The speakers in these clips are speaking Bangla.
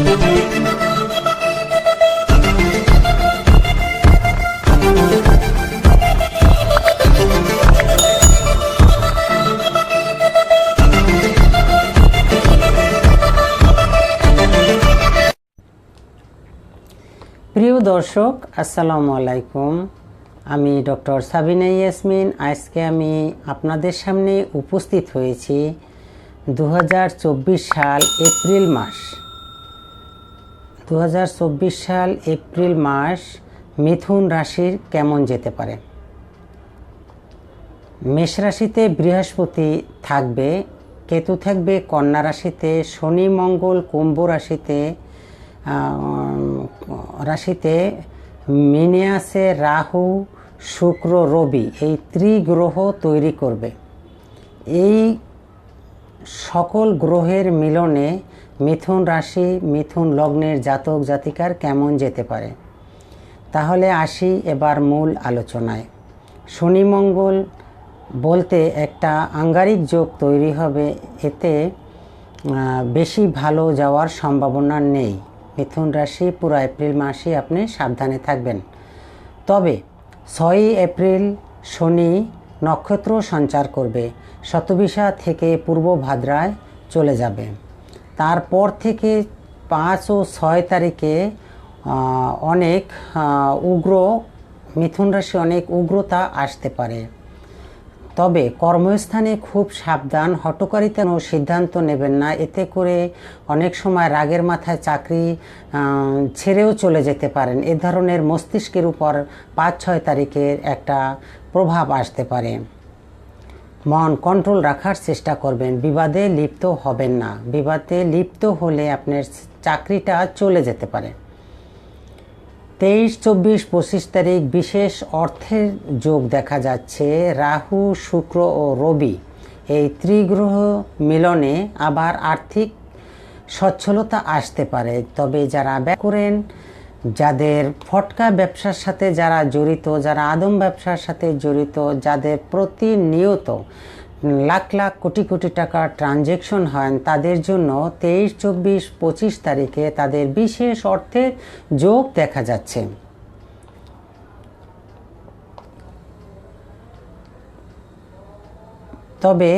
প্রিয় দর্শক, আসসালামু আলাইকুম। আমি ডক্টর সাবিনা ইয়াসমিন। আজকে আমি আপনাদের সামনে উপস্থিত হয়েছি দু হাজার চব্বিশ সাল এপ্রিল মাস। দু হাজার চব্বিশ সাল এপ্রিল মাস মিথুন রাশির কেমন যেতে পারে? মেষ রাশিতে বৃহস্পতি থাকবে, কেতু থাকবে, কন্যা রাশিতে, শনি, মঙ্গল, কুম্ভ রাশিতে রাশিতে মিনে রাহু, শুক্র, রবি। এই ত্রিগ্রহ তৈরি করবে। এই সকল গ্রহের মিলনে মিথুন রাশি, মিথুন লগ্নের জাতক জাতিকার কেমন যেতে পারে? তাহলে আসি এবার মূল আলোচনায়। শনি মঙ্গল বলতে একটা আঙ্গারিক যোগ তৈরি হবে, এতে বেশি ভালো যাওয়ার সম্ভাবনা নেই। মিথুন রাশি পুরো এপ্রিল মাসে আপনি সাবধানে থাকবেন। তবে, ছয়ই এপ্রিল শনি নক্ষত্র সঞ্চার করবে। শতবিশা থেকে পূর্ব ভাদ্রায় চলে যাবে। তারপর থেকে পাঁচ ও ছয় তারিখে অনেক উগ্র, মিথুন রাশি অনেক উগ্রতা আসতে পারে। তবে কর্মস্থানে খুব সাবধান হটকারিতা ও সিদ্ধান্ত নেবেন না। এতে করে অনেক সময় রাগের মাথায় চাকরি ছেড়েও চলে যেতে পারেন। এ ধরনের মস্তিষ্কের উপর পাঁচ ছয় তারিখের একটা প্রভাব আসতে পারে। মন কন্ট্রোল রাখার চেষ্টা করবেন। বিবাদে লিপ্ত হবেন না। বিবাদে লিপ্ত হলে আপনার চাকরিটা চলে যেতে পারে। তেইশ, চব্বিশ, পঁচিশ তারিখ বিশেষ অর্থের যোগ দেখা যাচ্ছে। রাহু, শুক্র ও রবি এই ত্রিগ্রহ মিলনে আবার আর্থিক সচ্ছলতা আসতে পারে। তবে যারা ব্যয় করেন যাদের ফটকা ব্যবসার সাথে যারা জড়িত, যারা আদম ব্যবসার সাথে জড়িত, যাদের প্রতিনিয়ত লাখ লাখ কোটি কোটি টাকা ট্রানজেকশন হয়, তাদের জন্য তেইশ, চব্বিশ, পঁচিশ তারিখে তাদের বিশেষ অর্থের যোগ দেখা যাচ্ছে। তবে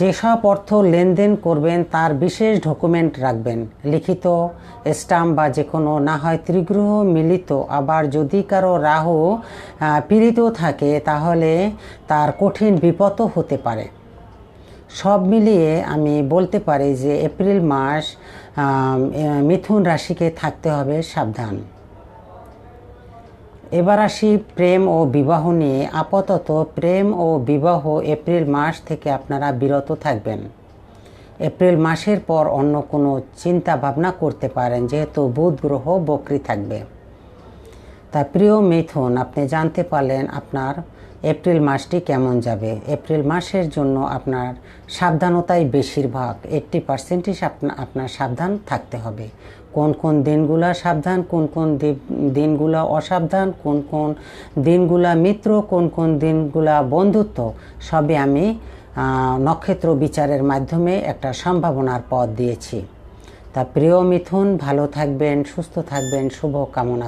যেসব অর্থ লেনদেন করবেন, তার বিশেষ ডকুমেন্ট রাখবেন। লিখিত স্টাম্প বা যে কোনো না হয় ত্রিগ্রহ মিলিত। আবার যদি কারও রাহু পীড়িত থাকে, তাহলে তার কঠিন বিপদও হতে পারে। সব মিলিয়ে আমি বলতে পারি যে, এপ্রিল মাস মিথুন রাশিকে থাকতে হবে সাবধান। এবার আসি প্রেম ও বিবাহ নিয়ে। আপাতত প্রেম ও বিবাহ এপ্রিল মাস থেকে আপনারা বিরত থাকবেন। এপ্রিল মাসের পর অন্য কোনো চিন্তা ভাবনা করতে পারেন, যেহেতু বুধ গ্রহ বকরি থাকবে। তা প্রিয় মিথুন, আপনি জানতে পারলেন আপনার এপ্রিল মাসটি কেমন যাবে? এপ্রিল মাসের জন্য আপনার সাবধানতাই বেশিরভাগ। এইট্টি পার্সেন্টই আপনার সাবধান থাকতে হবে। কোন কোন দিনগুলা সাবধান, কোন কোন দিনগুলা অসাবধান, কোন কোন দিনগুলা মিত্র, কোন কোন দিনগুলা বন্ধুত্ব, সবই আমি নক্ষত্র বিচারের মাধ্যমে একটা সম্ভাবনার পথ দিয়েছি। তা প্রিয় মিথুন, ভালো থাকবেন, সুস্থ থাকবেন, শুভ কামনা